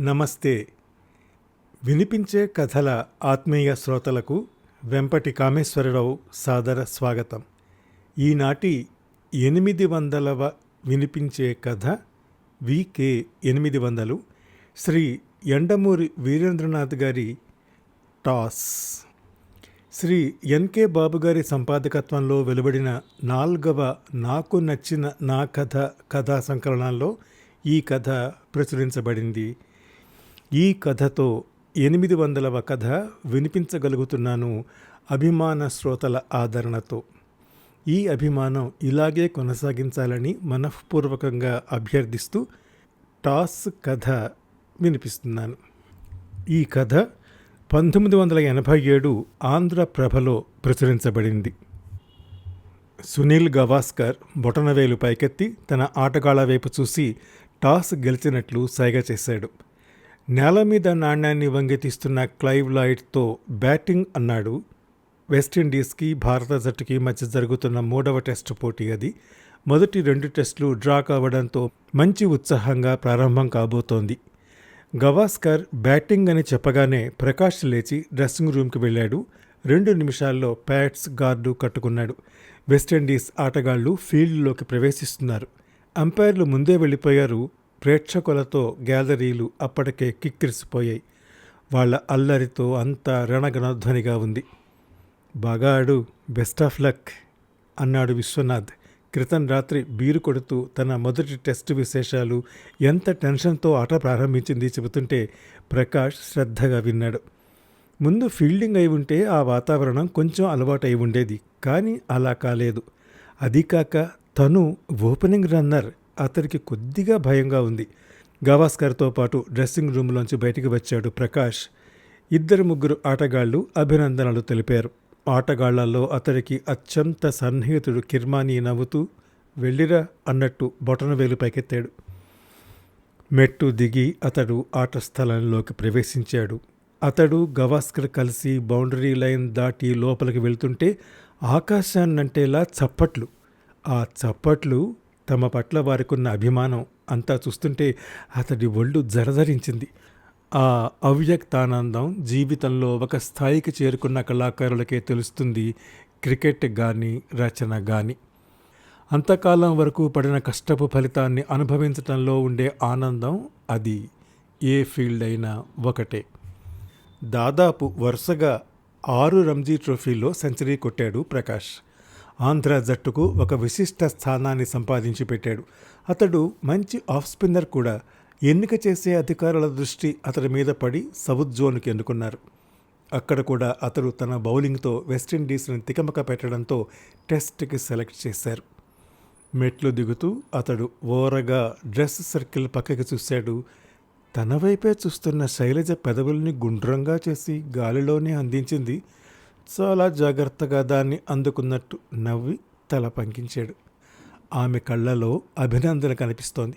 నమస్తే. వినిపించే కథల ఆత్మీయ శ్రోతలకు వెంపటి కామేశ్వరరావు సాదర స్వాగతం. ఈనాటి ఎనిమిది వందలవ వినిపించే కథ వికే ఎనిమిది వందలు శ్రీ ఎండమూరి వీరేంద్రనాథ్ గారి టాస్. శ్రీ ఎన్కే బాబు గారి సంపాదకత్వంలో వెలువడిన నాల్గవ నాకు నచ్చిన నా కథ కథా సంకలనాల్లో ఈ కథ ప్రచురించబడింది. ఈ కథతో ఎనిమిది వందలవ కథ వినిపించగలుగుతున్నాను అభిమాన శ్రోతల ఆదరణతో. ఈ అభిమానం ఇలాగే కొనసాగించాలని మనఃపూర్వకంగా అభ్యర్థిస్తూ టాస్ కథ వినిపిస్తున్నాను. ఈ కథ పంతొమ్మిది వందల ఎనభై ఏడు ఆంధ్రప్రభలో ప్రచురించబడింది. సునీల్ గవాస్కర్ బొటనవేలు పైకెత్తి తన ఆటగాళ్ళ వైపు చూసి టాస్ గెలిచినట్లు సైగ చేశాడు. నేల మీద నాణ్యాన్ని వంగితీస్తున్న క్లైవ్ లాయిడ్తో బ్యాటింగ్ అన్నాడు. వెస్టిండీస్కి భారత జట్టుకి మధ్య జరుగుతున్న మూడవ టెస్టు పోటీ అది. మొదటి రెండు టెస్టులు డ్రా కావడంతో మంచి ఉత్సాహంగా ప్రారంభం కాబోతోంది. గవాస్కర్ బ్యాటింగ్ అని చెప్పగానే ప్రకాష్ లేచి డ్రెస్సింగ్ రూమ్కి వెళ్ళాడు. రెండు నిమిషాల్లో ప్యాట్స్ గార్డు కట్టుకున్నాడు. వెస్టిండీస్ ఆటగాళ్ళు ఫీల్డ్లోకి ప్రవేశిస్తున్నారు. అంపైర్లు ముందే వెళ్ళిపోయారు. ప్రేక్షకులతో గ్యాలరీలు అప్పటికే కిక్కిరిసిపోయాయి. వాళ్ళ అల్లరితో అంతా రణగణధ్వనిగా ఉంది. బాగా ఆడు బెస్ట్ ఆఫ్ లక్ అన్నాడు విశ్వనాథ్. క్రితం రాత్రి బీరు కొడుతూ తన మొదటి టెస్ట్ విశేషాలు ఎంత టెన్షన్తో ఆట ప్రారంభించింది చెబుతుంటే ప్రకాష్ శ్రద్ధగా విన్నాడు. ముందు ఫీల్డింగ్ అయి ఉంటే ఆ వాతావరణం కొంచెం అలవాటు అయి ఉండేది కానీ అలా కాలేదు. అదీ కాక తను ఓపెనింగ్ రన్నర్ అతనికి కొద్దిగా భయంగా ఉంది. గవాస్కర్తో పాటు డ్రెస్సింగ్ రూమ్లోంచి బయటికి వచ్చాడు ప్రకాష్. ఇద్దరు ముగ్గురు ఆటగాళ్ళు అభినందనలు తెలిపారు. ఆటగాళ్ళలో అతడికి అత్యంత సన్నిహితుడు కిర్మానీ నవ్వుతూ వెళ్ళిరా అన్నట్టు బొటనవేలు పైకెత్తాడు. మెట్టు దిగి అతడు ఆట స్థలంలోకి ప్రవేశించాడు. అతడు గవాస్కర్ కలిసి బౌండరీ లైన్ దాటి లోపలికి వెళ్తుంటే ఆకాశాన్నంటేలా చప్పట్లు. ఆ చప్పట్లు తమ పట్ల వారికున్న అభిమానం అంతా చూస్తుంటే అతడి ఒళ్ళు జరజరించింది. ఆ అవ్యక్తానందం జీవితంలో ఒక స్థాయికి చేరుకున్న కళాకారులకే తెలుస్తుంది క్రికెట్ కానీ రచన కానీ అంతకాలం వరకు పడిన కష్టపు ఫలితాన్ని అనుభవించటంలో ఉండే ఆనందం అది ఏ ఫీల్డ్ అయినా ఒకటే. దాదాపు వరుసగా ఆరు రంజీ ట్రోఫీలో సెంచరీ కొట్టాడు ప్రకాష్. ఆంధ్ర జట్టుకు ఒక విశిష్ట స్థానాన్ని సంపాదించి పెట్టాడు. అతడు మంచి ఆఫ్ స్పిన్నర్ కూడా. ఎన్నిక చేసే అధికారుల దృష్టి అతడి మీద పడి సౌత్ జోన్కి ఎన్నుకున్నారు అక్కడ కూడా అతడు తన బౌలింగ్తో వెస్టిండీస్ని తికమక పెట్టడంతో టెస్ట్కి సెలెక్ట్ చేశారు. మెట్లు దిగుతూ అతడు ఓరగా డ్రెస్ సర్కిల్ పక్కకి చూశాడు. తన వైపే చూస్తున్న శైలజ పెదవుల్ని గుండ్రంగా చేసి గాలిలోనే అందించింది. చాలా జాగ్రత్తగా దాన్ని అందుకున్నట్టు నవ్వి తల పంకించాడు. ఆమె కళ్ళలో అభినందన కనిపిస్తోంది.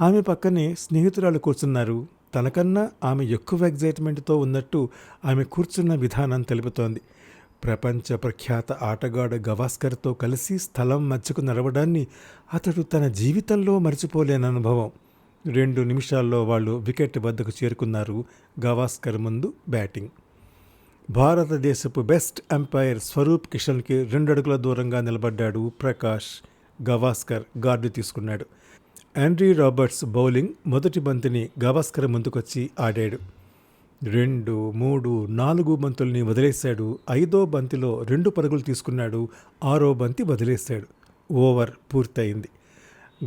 ఆమె పక్కనే స్నేహితురాలు కూర్చున్నారు. తనకన్నా ఆమె ఎక్కువ ఎగ్జైట్మెంట్తో ఉన్నట్టు ఆమె కూర్చున్న విధానం తెలుపుతోంది. ప్రపంచ ప్రఖ్యాత ఆటగాడు గవాస్కర్తో కలిసి స్థలం మధ్యకు నడవడాన్ని అతడు తన జీవితంలో మర్చిపోలేని అనుభవం. రెండు నిమిషాల్లో వాళ్ళు వికెట్ వద్దకు చేరుకున్నారు గవాస్కర్ ముందు బ్యాటింగ్. భారతదేశపు బెస్ట్ అంపైర్ స్వరూప్ కిషన్కి రెండు అడుగుల దూరంగా నిలబడ్డాడు ప్రకాష్ గవాస్కర్ గార్డు తీసుకున్నాడు. ఆండ్రీ రాబర్ట్స్ బౌలింగ్ మొదటి బంతిని గవాస్కర్ ముందుకొచ్చి ఆడాడు. రెండు మూడు నాలుగు బంతుల్ని వదిలేశాడు. ఐదో బంతిలో రెండు పరుగులు తీసుకున్నాడు. ఆరో బంతి వదిలేశాడు. ఓవర్ పూర్తయింది.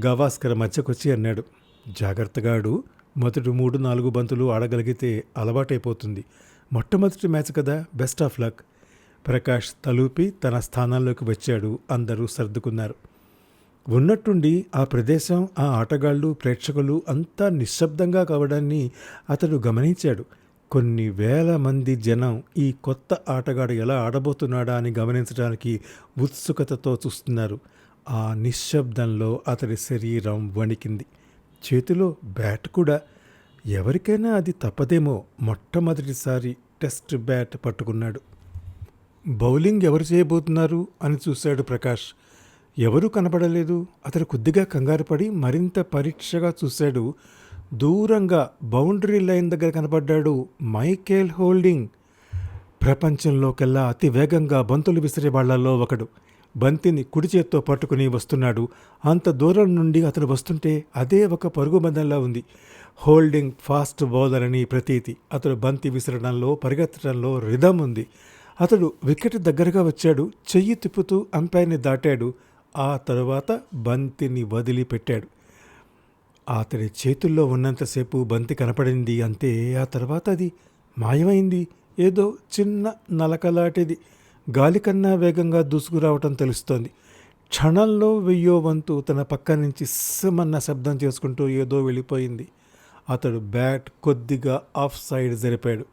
గవాస్కర్ మధ్యకొచ్చి అన్నాడు జాగ్రత్తగాడు. మొదటి మూడు నాలుగు బంతులు ఆడగలిగితే అలవాటైపోతుంది. మొట్టమొదటి మ్యాచ్ కదా బెస్ట్ ఆఫ్ లక్. ప్రకాష్ తలూపి తన స్థానాల్లోకి వచ్చాడు అందరూ సర్దుకున్నారు. ఉన్నట్టుండి ఆ ప్రదేశం ఆ ఆటగాళ్ళు ప్రేక్షకులు అంతా నిశ్శబ్దంగా కావడాన్ని అతడు గమనించాడు. కొన్ని వేల మంది జనం ఈ కొత్త ఆటగాడు ఎలా ఆడబోతున్నాడా అని గమనించడానికి ఉత్సుకతతో చూస్తున్నారు. ఆ నిశ్శబ్దంలో అతడి శరీరం వణికింది. చేతిలో బ్యాట్ కూడా ఎవరికైనా అది తప్పదేమో. మొట్టమొదటిసారి టెస్ట్ బ్యాట్ పట్టుకున్నాడు. బౌలింగ్ ఎవరు చేయబోతున్నారు అని చూశాడు ప్రకాష్. ఎవరూ కనపడలేదు అతడు కొద్దిగా కంగారుపడి మరింత పరీక్షగా చూశాడు. దూరంగా బౌండరీ లైన్ దగ్గర కనపడ్డాడు మైకేల్ హోల్డింగ్. ప్రపంచంలోకెల్లా అతి వేగంగా బంతులు విసిరే వాళ్ళలో ఒకడు. బంతిని కుడి చేత్తో పట్టుకుని వస్తున్నాడు. అంత దూరం నుండి అతను వస్తుంటే అదే ఒక పరుగు బంధంలా ఉంది. హోల్డింగ్ ఫాస్ట్ బౌలర్ అని ప్రతీతి. అతడు బంతి విసరడంలో పరిగెత్తడంలో రిధం ఉంది. అతడు వికెట్ దగ్గరగా వచ్చాడు చెయ్యి తిప్పుతూ అంపైర్ని దాటాడు. ఆ తరువాత బంతిని వదిలిపెట్టాడు. అతడి చేతుల్లో ఉన్నంతసేపు బంతి కనపడింది అంతే ఆ తర్వాత అది మాయమైంది. ఏదో చిన్న నలకలాంటిది. గాలి కన్నా వేగంగా దూసుకురావటం తెలుస్తోంది. క్షణంలో వెయ్యో వంతు తన పక్క నుంచి సిమ్మన్న శబ్దం చేసుకుంటూ ఏదో వెళ్ళిపోయింది. అతడు బ్యాట్ కొద్దిగా ఆఫ్ సైడ్ జరిపాడు.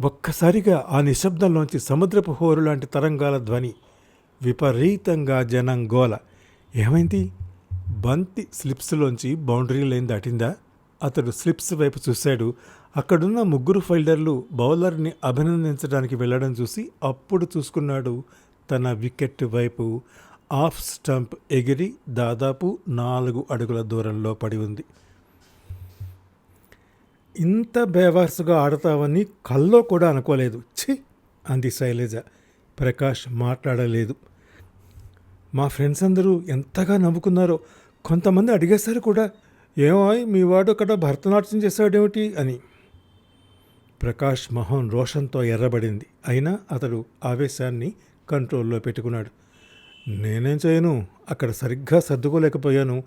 ఒక్కసారిగా ఆ నిశ్శబ్దంలోంచి సముద్రపు హోరు లాంటి తరంగాల ధ్వని విపరీతంగా జనం గోల. ఏమైంది? బంతి స్లిప్స్లోంచి బౌండరీ లైన్ దాటిందా? అతడు స్లిప్స్ వైపు చూశాడు. అక్కడున్న ముగ్గురు ఫీల్డర్లు బౌలర్ని అభినందించడానికి వెళ్ళడం చూసి అప్పుడు చూసుకున్నాడు తన వికెట్ వైపు. ఆఫ్ స్టంప్ ఎగిరి దాదాపు నాలుగు అడుగుల దూరంలో పడి ఉంది. ఇంత బేవార్సుగా ఆడతావని కల్లో కూడా అనుకోలేదు. ఛీ! అంది శైలజ. ప్రకాష్ మాట్లాడలేదు. మా ఫ్రెండ్స్ అందరూ ఎంతగా నవ్వుకున్నారో కొంతమంది అడిగేశారు కూడా. ఏమో మీ వాడు అక్కడ భరతనాట్యం చేశాడేమిటి అని. ప్రకాష్ మొహం రోషంతో ఎర్రబడింది. అయినా అతడు ఆవేశాన్ని కంట్రోల్లో పెట్టుకున్నాడు. నేనేం చేయను? అక్కడ సరిగ్గా సర్దుకోలేకపోయాను.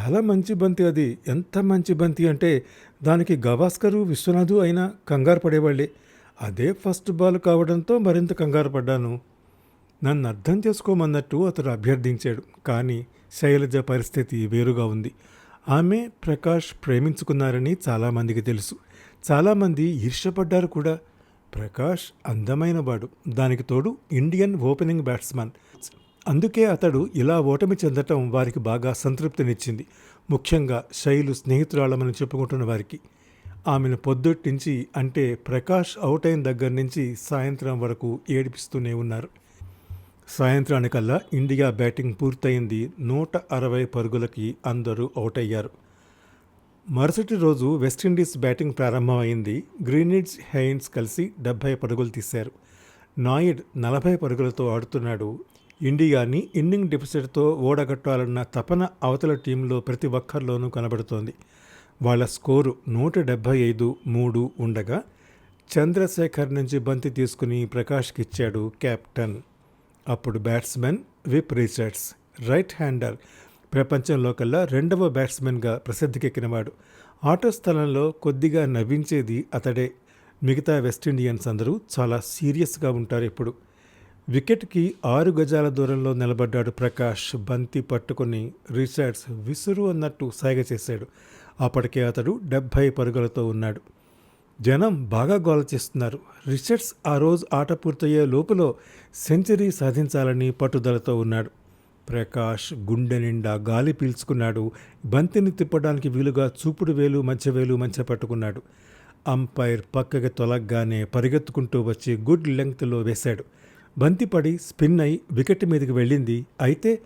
చాలా మంచి బంతి అది. ఎంత మంచి బంతి అంటే దానికి గవాస్కరు విశ్వనాథు అయినా కంగారు పడేవాళ్ళే. అదే ఫస్ట్ బాల్ కావడంతో మరింత కంగారు పడ్డాను. నన్ను అర్థం చేసుకోమన్నట్టు అతడు అభ్యర్థించాడు. కానీ శైలజ పరిస్థితి వేరుగా ఉంది. ఆమె ప్రకాష్ ప్రేమించుకున్నారని చాలామందికి తెలుసు. చాలామంది ఈర్ష్యపడ్డారు కూడా. ప్రకాష్ అందమైనవాడు దానికి తోడు ఇండియన్ ఓపెనింగ్ బ్యాట్స్మన్. అందుకే అతడు ఇలా ఓటమి చెందటం వారికి బాగా సంతృప్తినిచ్చింది. ముఖ్యంగా శైలు స్నేహితురాళ్ళమని చెప్పుకుంటున్న వారికి. ఆమెను పొద్దుట్టించి అంటే ప్రకాష్ అవుట్ అయిన దగ్గర నుంచి సాయంత్రం వరకు ఏడిపిస్తూనే ఉన్నారు. సాయంత్రానికల్లా ఇండియా బ్యాటింగ్ పూర్తయింది. నూట అరవై పరుగులకి అందరూ అవుట్ అయ్యారు మరుసటి రోజు వెస్టిండీస్ బ్యాటింగ్ ప్రారంభమైంది. గ్రీనిడ్జ్ హెయిన్స్ కలిసి డెబ్భై పరుగులు తీశారు. నాయిడ్ నలభై పరుగులతో ఆడుతున్నాడు ఇండియాని ఇన్నింగ్ డిఫిసిట్తో ఓడగట్టాలన్న తపన అవతల టీంలో ప్రతి ఒక్కరిలోనూ కనబడుతోంది. వాళ్ళ స్కోరు నూట డెబ్భై ఐదు మూడు ఉండగా చంద్రశేఖర్ నుంచి బంతి తీసుకుని ప్రకాష్కి ఇచ్చాడు కెప్టెన్. అప్పుడు batsmen Viv Richards right hander ప్రపంచంలో కల్లా రెండవ బ్యాట్స్మెన్గా ప్రసిద్ధికెక్కినవాడు. ఆట స్థలంలో కొద్దిగా నవ్వించేది అతడే. మిగతా వెస్టిండియన్స్ అందరూ చాలా సీరియస్గా ఉంటారు ఇప్పుడు. వికెట్కి ఆరు గజాల దూరంలో నిలబడ్డాడు ప్రకాష్. బంతి పట్టుకుని రిచర్డ్స్ విసురు అన్నట్టు సాగ చేశాడు. అప్పటికే అతడు డెబ్భై పరుగులతో ఉన్నాడు. జనం బాగా గోల చేస్తున్నారు. రిచర్డ్స్ ఆ రోజు ఆట పూర్తయ్యే లోపులో సెంచరీ సాధించాలని పట్టుదలతో ఉన్నాడు. ప్రకాష్ గుండె నిండా గాలి పీల్చుకున్నాడు. బంతిని తిప్పడానికి వీలుగా చూపుడు వేలు మధ్య వేలు మధ్య పట్టుకున్నాడు. అంపైర్ పక్కకి తొలగ్గానే పరిగెత్తుకుంటూ వచ్చి గుడ్ లెంగ్త్లో వేశాడు. బంతిపడి స్పిన్ అయి వికెట్ మీదకి వెళ్ళింది. అయితే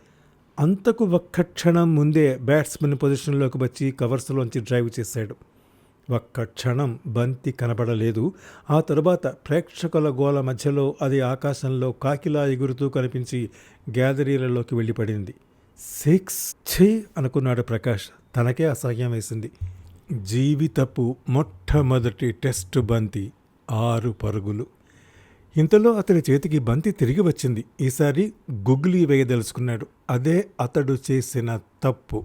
అంతకు ఒక్క క్షణం ముందే బ్యాట్స్మెన్ పొజిషన్లోకి వచ్చి కవర్స్లోంచి డ్రైవ్ చేశాడు. ఒక్క క్షణం బంతి కనబడలేదు. ఆ తరువాత ప్రేక్షకుల గోల మధ్యలో అది ఆకాశంలో కాకిలా ఎగురుతూ కనిపించి గ్యాదరీలలోకి వెళ్ళిపడింది. సిక్స్ ఛీ అనుకున్నాడు ప్రకాష్. తనకే అసహ్యం వేసింది. జీవితపు మొట్టమొదటి టెస్ట్ బంతి ఆరు పరుగులు. ఇంతలో అతని చేతికి బంతి తిరిగి వచ్చింది. ఈసారి గుగ్లీ వేయదలుచుకున్నాడు. అదే అతడు చేసిన తప్పు.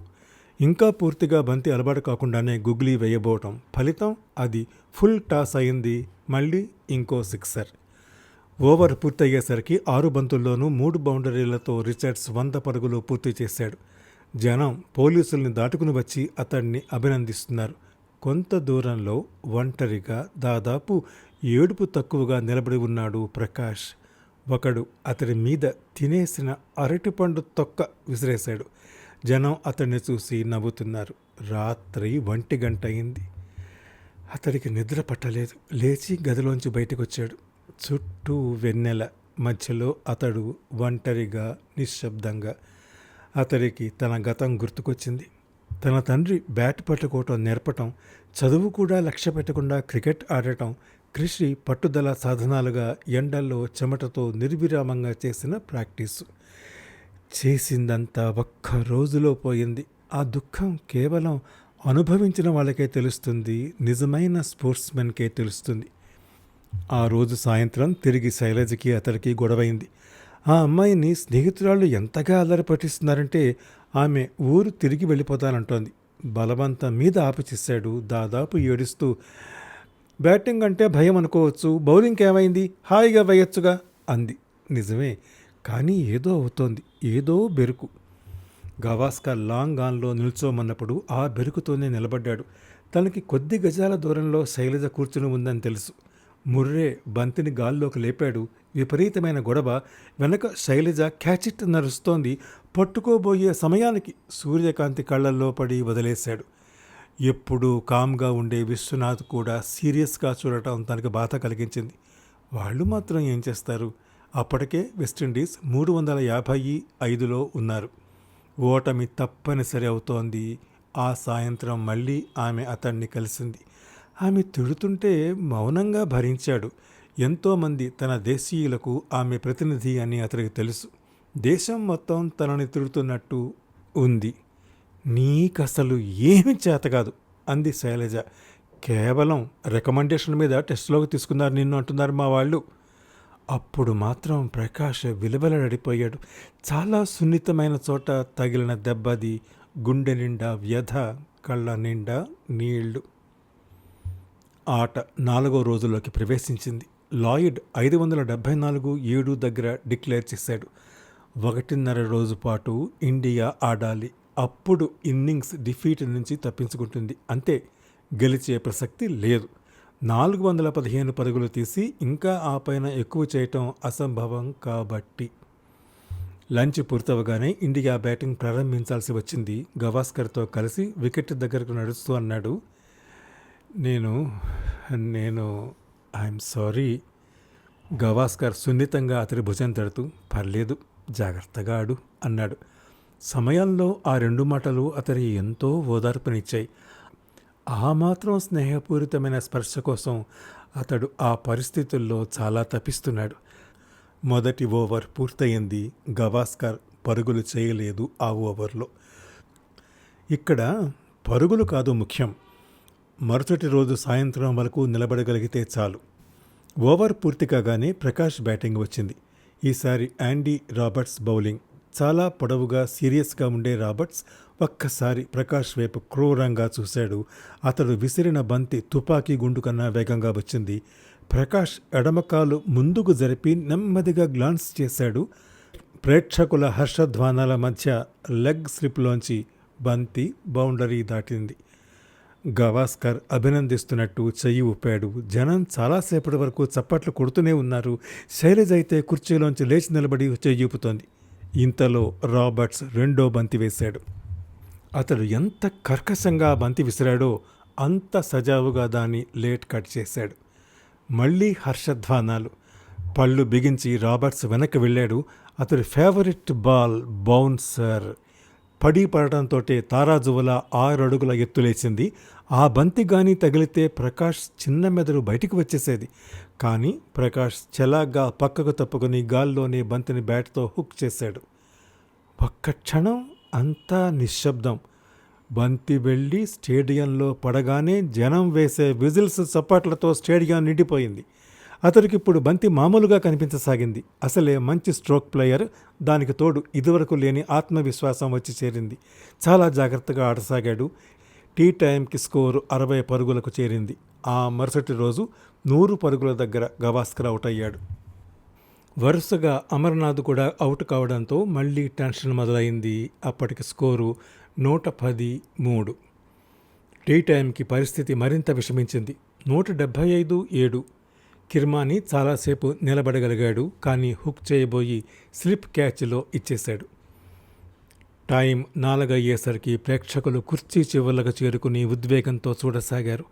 ఇంకా పూర్తిగా బంతి అలవాటు కాకుండానే గుగ్లీ వేయబోవటం ఫలితం అది ఫుల్ టాస్ అయింది. మళ్ళీ ఇంకో సిక్సర్. ఓవర్ పూర్తయ్యేసరికి ఆరు బంతుల్లోనూ మూడు బౌండరీలతో రిచర్డ్స్ వంద పరుగులు పూర్తి చేశాడు. జనం పోలీసుల్ని దాటుకుని వచ్చి అతన్ని అభినందిస్తున్నారు. కొంత దూరంలో ఒంటరిగా దాదాపు ఏడుపు తక్కువగా నిలబడి ఉన్నాడు ప్రకాష్. ఒకడు అతడి మీద తినేసిన అరటిపండు తొక్క విసిరేశాడు. జనం అతన్ని చూసి నవ్వుతున్నారు. రాత్రి ఒంటి గంట అయింది. అతడికి నిద్ర పట్టలేదు. లేచి గదిలోంచి బయటకు వచ్చాడు చుట్టూ వెన్నెల మధ్యలో అతడు ఒంటరిగా నిశ్శబ్దంగా అతడికి తన గతం గుర్తుకొచ్చింది. తన తండ్రి బ్యాట్ పట్టుకోవటం నేర్పటం చదువు కూడా లక్ష్య పెట్టకుండా క్రికెట్ ఆడటం కృషి పట్టుదల సాధనాలుగా ఎండల్లో చెమటతో నిర్విరామంగా చేసిన ప్రాక్టీసు. చేసిందంతా ఒక్క రోజులో పోయింది. ఆ దుఃఖం కేవలం అనుభవించిన వాళ్ళకే తెలుస్తుంది నిజమైన స్పోర్ట్స్మెన్కే తెలుస్తుంది. ఆ రోజు సాయంత్రం తిరిగి శైలజకి అతడికి గొడవైంది. ఆ అమ్మాయిని స్నేహితురాళ్ళు ఎంతగా అల్లరి ఆమె ఊరు తిరిగి వెళ్ళిపోతానంటోంది. బలవంతం మీద ఆపచేశాడు. దాదాపు ఏడుస్తూ బ్యాటింగ్ అంటే భయం అనుకోవచ్చు బౌలింగ్ ఏమైంది హాయిగా వేయొచ్చుగా అంది. నిజమే కానీ ఏదో అవుతోంది ఏదో బెరుకు. గవాస్కర్ లాంగ్ ఆన్లో నిల్చోమన్నప్పుడు ఆ బెరుకుతోనే నిలబడ్డాడు. తనకి కొద్ది గజాల దూరంలో శైలజ కూర్చుని ఉందని తెలుసు. ముర్రే బంతిని గాల్లోకి లేపాడు. విపరీతమైన గొడవ. వెనక శైలజ క్యాచిట్ నరుస్తోంది పట్టుకోబోయే సమయానికి సూర్యకాంతి కళ్ళల్లో పడి వదిలేశాడు. ఎప్పుడూ కామ్గా ఉండే విశ్వనాథ్ కూడా సీరియస్గా చూడటం తనకు బాధ కలిగించింది. వాళ్ళు మాత్రం ఏం చేస్తారు? అప్పటికే వెస్టిండీస్ మూడు వందల యాభై ఐదులో ఉన్నారు. ఓటమి తప్పనిసరి అవుతోంది. ఆ సాయంత్రం మళ్ళీ ఆమె అతన్ని కలిసింది. ఆమె తిడుతుంటే మౌనంగా భరించాడు. ఎంతోమంది తన దేశీయులకు ఆమె ప్రతినిధి అని అతనికి తెలుసు. దేశం మొత్తం తనని తిడుతున్నట్టు ఉంది. నీకసలు ఏమి చేత కాదు అంది శైలజ. కేవలం రికమెండేషన్ మీద టెస్ట్లోకి తీసుకున్నారు నిన్ను అంటున్నారు మా వాళ్ళు. అప్పుడు మాత్రం ప్రకాష్ విలువలడిపోయాడు చాలా సున్నితమైన చోట తగిలిన దెబ్బది గుండె నిండా వ్యధ కళ్ళ నిండా నీళ్ళు. ఆట నాలుగో రోజుల్లోకి ప్రవేశించింది. లాయిడ్ ఐదు వందల డెబ్భై నాలుగు ఏడు దగ్గర డిక్లేర్ చేశాడు. ఒకటిన్నర రోజు పాటు ఇండియా ఆడాలి. అప్పుడు ఇన్నింగ్స్ డిఫీట్ నుంచి తప్పించుకుంటుంది. అంతే గెలిచే ప్రసక్తి లేదు. నాలుగు వందల పదిహేను పరుగులు తీసి ఇంకా ఆ పైన ఎక్కువ చేయటం అసంభవం కాబట్టి. లంచ్ పూర్తవగానే ఇండియా బ్యాటింగ్ ప్రారంభించాల్సి వచ్చింది. గవాస్కర్తో కలిసి వికెట్ దగ్గరకు నడుస్తూ అన్నాడు. నేను నేను ఐఎమ్ సారీ. గవాస్కర్ సున్నితంగా అతడి భుజం తడుతూ పర్లేదు జాగ్రత్తగా ఆడు అన్నాడు. సమయంలో ఆ రెండు మాటలు అతడి ఎంతో ఓదార్పునిచ్చాయి. ఆ మాత్రం స్నేహపూరితమైన స్పర్శ కోసం అతడు ఆ పరిస్థితుల్లో చాలా తప్పిస్తున్నాడు మొదటి ఓవర్ పూర్తయింది. గవాస్కర్ పరుగులు చేయలేదు ఆ ఓవర్లో. ఇక్కడ పరుగులు కాదు ముఖ్యం. మరుసటి రోజు సాయంత్రం వరకు నిలబడగలిగితే చాలు. ఓవర్ పూర్తి కాగానే ప్రకాష్ బ్యాటింగ్ వచ్చింది. ఈసారి యాండీ రాబర్ట్స్ బౌలింగ్. చాలా పొడవుగా సీరియస్గా ఉండే రాబర్ట్స్ ఒక్కసారి ప్రకాష్ వైపు క్రూరంగా చూశాడు. అతడు విసిరిన బంతి తుపాకీ గుండు కన్నా వేగంగా వచ్చింది. ప్రకాష్ ఎడమకాలు ముందుకు జరిపి నెమ్మదిగా గ్లాన్స్ చేశాడు. ప్రేక్షకుల హర్షధ్వానాల మధ్య లెగ్ స్లిప్లోంచి బంతి బౌండరీ దాటింది. గవాస్కర్ అభినందిస్తున్నట్టు చెయ్యి ఊపాడు. జనం చాలాసేపటి వరకు చప్పట్లు కొడుతూనే ఉన్నారు. శైలజ అయితే కుర్చీలోంచి లేచి నిలబడి చెయ్యి ఊపుతోంది. ఇంతలో రాబర్ట్స్ రెండో బంతి వేశాడు. అతడు ఎంత కర్కశంగా బంతి విసిరాడో అంత సజావుగా దాన్ని లేట్ కట్ చేశాడు. మళ్ళీ హర్షధ్వానాలు. పళ్ళు బిగించి రాబర్ట్స్ వెనక్కి వెళ్ళాడు. అతడి ఫేవరెట్ బాల్ బౌన్సర్. పడి పడటంతో తారాజువల ఆరు అడుగుల ఎత్తులేసింది ఆ బంతి గాని తగిలితే ప్రకాష్ చిన్న మెదడు బయటికి వచ్చేసేది. కానీ ప్రకాష్ చలాగ్గా పక్కకు తప్పుకొని గాల్లోనే బంతిని బ్యాట్తో హుక్ చేశాడు. ఒక్క క్షణం అంతా నిశ్శబ్దం. బంతి వెళ్ళి స్టేడియంలో పడగానే జనం వేసే విజిల్స్ చప్పట్లతో స్టేడియం నిండిపోయింది. అతడికి ఇప్పుడు బంతి మామూలుగా కనిపించసాగింది. అసలే మంచి స్ట్రోక్ ప్లేయర్. దానికి తోడు ఇదివరకు లేని ఆత్మవిశ్వాసం వచ్చి చేరింది. చాలా జాగ్రత్తగా ఆడసాగాడు. టీ టైంకి స్కోరు అరవై పరుగులకు చేరింది. ఆ మరుసటి రోజు నూరు పరుగుల దగ్గర గవాస్కర్ అవుట్ అయ్యాడు. వరుసగా అమర్నాథ్ కూడా అవుట్ కావడంతో మళ్ళీ టెన్షన్ మొదలైంది. అప్పటికి స్కోరు నూట పది మూడు. టీ టైంకి పరిస్థితి మరింత విషమించింది. నూట డెబ్భై ఐదు ఏడు. కిర్మాని చాలాసేపు నిలబడగలిగాడు కానీ హుక్ చేయబోయి స్లిప్ క్యాచ్లో ఇచ్చేశాడు. టైం నాలుగయ్యేసరికి ప్రేక్షకులు కుర్చీ చివర్లకు చేరుకుని ఉద్వేగంతో చూడసాగారు.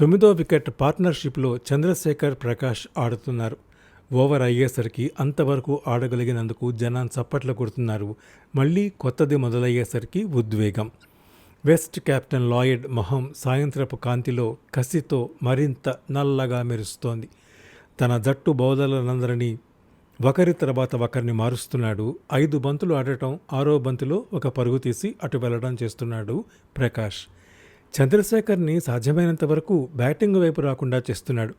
తొమ్మిదో వికెట్ పార్ట్నర్షిప్లో చంద్రశేఖర్ ప్రకాష్ ఆడుతున్నారు. ఓవర్ అయ్యేసరికి అంతవరకు ఆడగలిగినందుకు జనాన్ చప్పట్లు కొడుతున్నారు. మళ్ళీ కొత్తది మొదలయ్యేసరికి ఉద్వేగం. వెస్ట్ కెప్టెన్ లాయిడ్ మొహం సాయంత్రపు కాంతిలో కసితో మరింత నల్లగా మెరుస్తోంది. తన జట్టు బౌలర్లందరినీ ఒకరి తర్వాత ఒకరిని మారుస్తున్నాడు. ఐదు బంతులు ఆడటం ఆరో బంతులో ఒక పరుగు తీసి అటు వెళ్ళడం చేస్తున్నాడు ప్రకాష్. చంద్రశేఖర్ని సాధ్యమైనంత వరకు బ్యాటింగ్ వైపు రాకుండా చేస్తున్నాడు.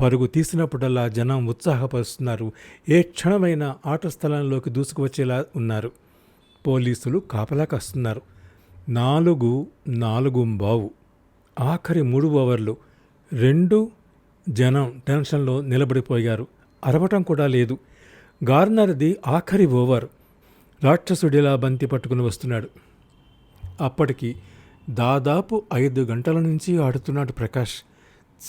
పరుగు తీసినప్పుడల్లా జనం ఉత్సాహపరుస్తున్నారు. ఏ క్షణమైనా ఆట స్థలంలోకి దూసుకువచ్చేలా ఉన్నారు. పోలీసులు కాపలా కాస్తున్నారు. నాలుగు నాలుగు బావు. ఆఖరి మూడు ఓవర్లు. రెండు జనం టెన్షన్లో నిలబడిపోయారు. అరవటం కూడా లేదు. గార్నర్ది ఆఖరి ఓవర్. రాక్షసుడిలా బంతి పట్టుకుని వస్తున్నాడు. అప్పటికి దాదాపు ఐదు గంటల నుంచి ఆడుతున్నాడు ప్రకాష్.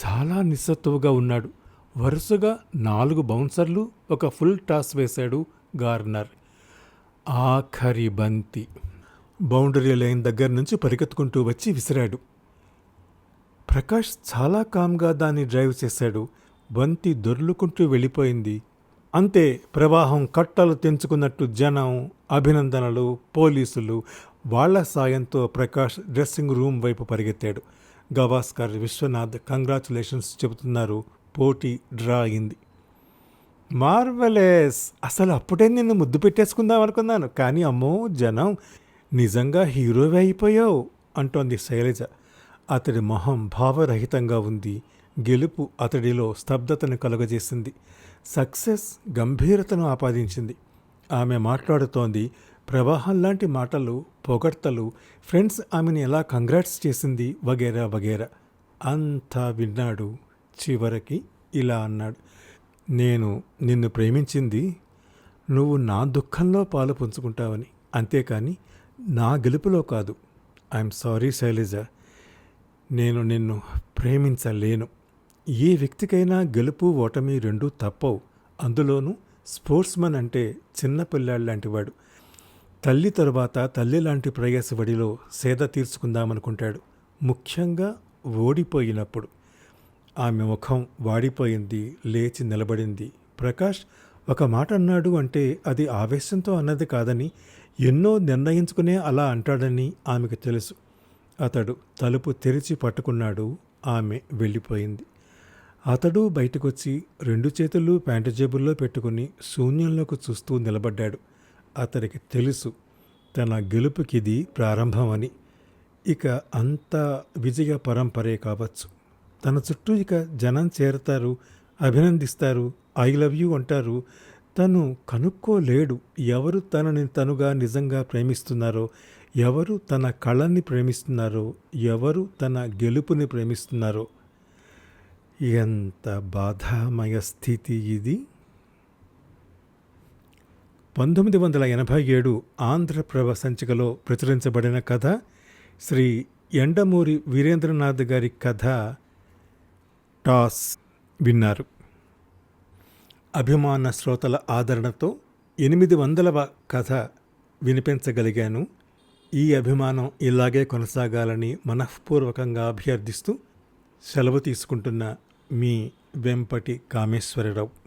చాలా నిస్సత్తువుగా ఉన్నాడు. వరుసగా నాలుగు బౌన్సర్లు ఒక ఫుల్ టాస్ వేశాడు గార్నర్. ఆఖరి బంతి. బౌండరీ లైన్ దగ్గర నుంచి పరిగెత్తుకుంటూ వచ్చి విసిరాడు. ప్రకాష్ చాలా కామ్గా దాన్ని డ్రైవ్ చేశాడు. బంతి దొర్లుకుంటూ వెళ్ళిపోయింది. అంతే ప్రవాహం కట్టలు తెంచుకున్నట్టు జనం అభినందనలు పోలీసులు వాళ్ళ సాయంతో ప్రకాష్ డ్రెస్సింగ్ రూమ్ వైపు పరిగెత్తాడు. గవాస్కర్ విశ్వనాథ్ కంగ్రాచులేషన్స్ చెబుతున్నారు పోటీ డ్రా అయింది. మార్వలేస్! అసలు అప్పుడే నిన్ను ముద్దు పెట్టేసుకుందాం అనుకున్నాను. కానీ అమ్మో జనం నిజంగా హీరోవే అయిపోయావు అంటోంది శైలజ. అతడి మొహం భావరహితంగా ఉంది. గెలుపు అతడిలో స్తబ్దతను కలుగజేసింది. సక్సెస్ గంభీరతను ఆపాదించింది. ఆమె మాట్లాడుతోంది ప్రవాహం లాంటి మాటలు పొగడ్తలు ఫ్రెండ్స్ ఆమెను ఎలా కంగ్రాట్స్ చేసింది వగేరా వగేరా. అంతా విన్నాడు చివరికి ఇలా అన్నాడు నేను నిన్ను ప్రేమించింది నువ్వు నా దుఃఖంలో పాలు పుంచుకుంటావని అంతేకాని నా గెలుపులో కాదు. I'm sorry Shailaja. నేను నిన్ను ప్రేమించలేను. ఏ వ్యక్తికైనా గెలుపు ఓటమి రెండూ తప్పవు. అందులోనూ స్పోర్ట్స్మన్ అంటే చిన్నపిల్లాడు లాంటివాడు. తల్లి తరువాత తల్లి లాంటి ప్రయాసవడిలో సేద తీర్చుకుందామనుకుంటాడు. ముఖ్యంగా ఓడిపోయినప్పుడు. ఆమె ముఖం వాడిపోయింది లేచి నిలబడింది. ప్రకాష్ ఒక మాట అన్నాడు అంటే అది ఆవేశంతో అన్నది కాదని ఎన్నో నిర్ణయించుకునే అలా అంటాడని ఆమెకు తెలుసు. అతడు తలుపు తెరిచి పట్టుకున్నాడు ఆమె వెళ్ళిపోయింది. అతడు బయటకొచ్చి రెండు చేతులు ప్యాంటు జేబుల్లో పెట్టుకుని శూన్యంలోకి చూస్తూ నిలబడ్డాడు. అతడికి తెలుసు తన గెలుపుకిది ప్రారంభమని. ఇక అంతా విజయ పరంపరే కావచ్చు. తన చుట్టూ ఇక జనం చేరతారు అభినందిస్తారు ఐ లవ్ యూ అంటారు. తను కనుక్కోలేడు ఎవరు తనని తనుగా నిజంగా ప్రేమిస్తున్నారో ఎవరు తన కళని ప్రేమిస్తున్నారో ఎవరు తన గెలుపుని ప్రేమిస్తున్నారో. ఎంత బాధామయ స్థితి ఇది? పంతొమ్మిది వందల ఎనభై ఏడు ఆంధ్రప్రభ సంచికలో ప్రచురించబడిన కథ శ్రీ ఎండమూరి వీరేంద్రనాథ్ గారి కథ టాస్ విన్నారు. అభిమాన శ్రోతల ఆదరణతో ఎనిమిది వందలవ కథ వినిపించగలిగాను. ఈ అభిమానం ఇలాగే కొనసాగాలని మనఃపూర్వకంగా అభ్యర్థిస్తూ సెలవు తీసుకుంటున్న మీ వెంపటి కామేశ్వరరావు.